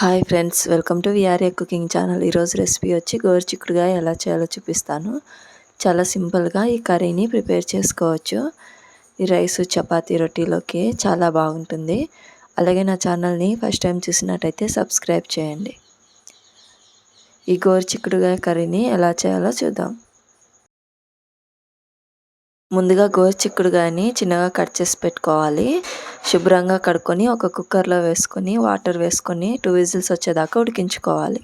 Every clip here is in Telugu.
Hi friends welcome to VRA cooking channel. ఈరోజు రెసిపీ వచ్చి గోరుచిక్కుడుగా ఎలా చేయాలో చూపిస్తాను. చాలా సింపుల్గా ఈ కర్రీని ప్రిపేర్ చేసుకోవచ్చు. ఈ రైస్ చపాతీ రొటీలోకి చాలా బాగుంటుంది. అలాగే నా ఛానల్ని ఫస్ట్ టైం చూసినట్టయితే సబ్స్క్రైబ్ చేయండి. ఈ గోరుచిక్కుడుగా కర్రీని ఎలా చేయాలో చూద్దాం. ముందుగా గోరుచిక్కుడుగాయని చిన్నగా కట్ చేసి పెట్టుకోవాలి. శుభ్రంగా కడుక్కొని ఒక కుక్కర్లో వేసుకొని వాటర్ వేసుకొని టూ విజిల్స్ వచ్చేదాకా ఉడికించుకోవాలి.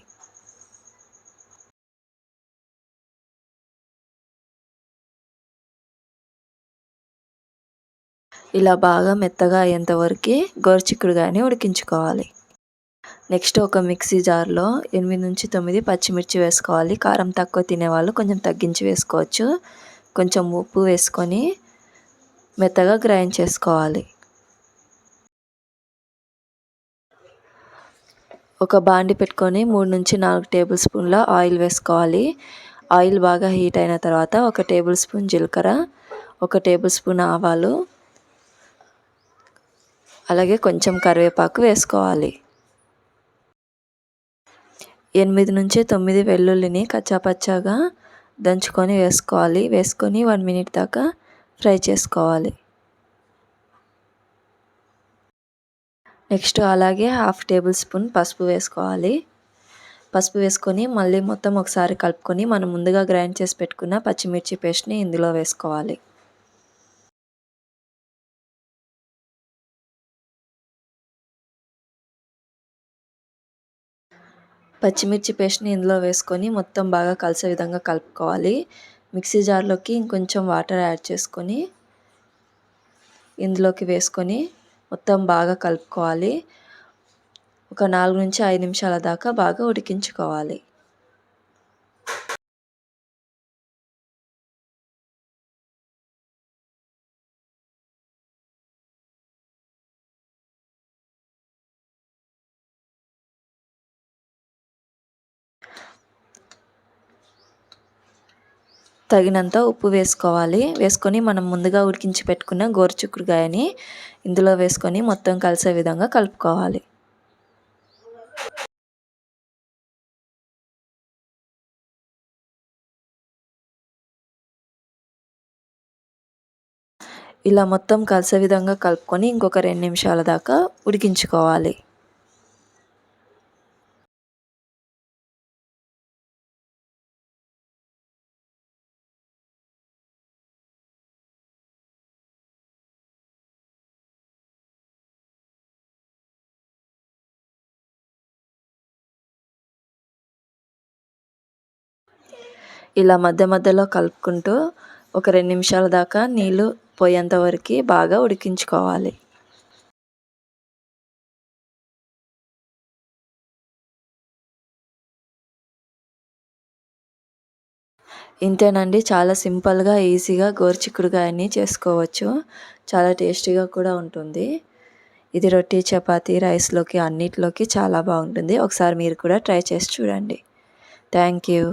ఇలా బాగా మెత్తగా అయ్యేంతవరకు గోరుచిక్కుడుగాయని ఉడికించుకోవాలి. నెక్స్ట్ ఒక మిక్సీ జార్లో ఎనిమిది నుంచి తొమ్మిది పచ్చిమిర్చి వేసుకోవాలి. కారం తక్కువ తినేవాళ్ళు కొంచెం తగ్గించి వేసుకోవచ్చు. కొంచెం ఉప్పు వేసుకొని మెత్తగా గ్రైండ్ చేసుకోవాలి. ఒక బాండి పెట్టుకొని మూడు నుంచి నాలుగు టేబుల్ స్పూన్ల ఆయిల్ వేసుకోవాలి. ఆయిల్ బాగా హీట్ అయిన తర్వాత ఒక టేబుల్ స్పూన్ జీలకర్ర ఒక టేబుల్ స్పూన్ ఆవాలు అలాగే కొంచెం కరివేపాకు వేసుకోవాలి. ఎనిమిది నుంచి తొమ్మిది వెల్లుల్లిని కచ్చాపచ్చాగా దంచుకొని వేసుకోవాలి. వేసుకొని వన్ మినిట్ దాకా ఫ్రై చేసుకోవాలి. నెక్స్ట్ అలాగే హాఫ్ టేబుల్ స్పూన్ పసుపు వేసుకోవాలి. పసుపు వేసుకొని మళ్ళీ మొత్తం ఒకసారి కలుపుకొని మనం ముందుగా గ్రైండ్ చేసి పెట్టుకున్న పచ్చిమిర్చి పేస్ట్ని ఇందులో వేసుకోవాలి. పచ్చిమిర్చి పేస్ట్ని ఇందులో వేసుకొని మొత్తం బాగా కలిసే విధంగా కలుపుకోవాలి. మిక్సీ జార్లోకి ఇంకొంచెం వాటర్ యాడ్ చేసుకొని ఇందులోకి వేసుకొని మొత్తం బాగా కలుపుకోవాలి. ఒక నాలుగు నుంచి ఐదు నిమిషాల దాకా బాగా ఉడికించుకోవాలి. తగినంత ఉప్పు వేసుకోవాలి. వేసుకొని మనం ముందుగా ఉడికించి పెట్టుకున్న గోరుచిక్కుడుకాయని ఇందులో వేసుకొని మొత్తం కలిసే విధంగా కలుపుకోవాలి. ఇలా మొత్తం కలిసే విధంగా కలుపుకొని ఇంకొక రెండు నిమిషాల దాకా ఉడికించుకోవాలి. ఇలా మధ్య మధ్యలో కలుపుకుంటూ ఒక రెండు నిమిషాల దాకా నీళ్ళు పోయేంత వరకు బాగా ఉడికించుకోవాలి. ఇంతేనండి చాలా సింపుల్గా ఈజీగా గోరుచిక్కుడుగాయని చేసుకోవచ్చు. చాలా టేస్టీగా కూడా ఉంటుంది. ఇది రొట్టి చపాతీ రైస్లోకి అన్నిటిలోకి చాలా బాగుంటుంది. ఒకసారి మీరు కూడా ట్రై చేసి చూడండి. Thank you.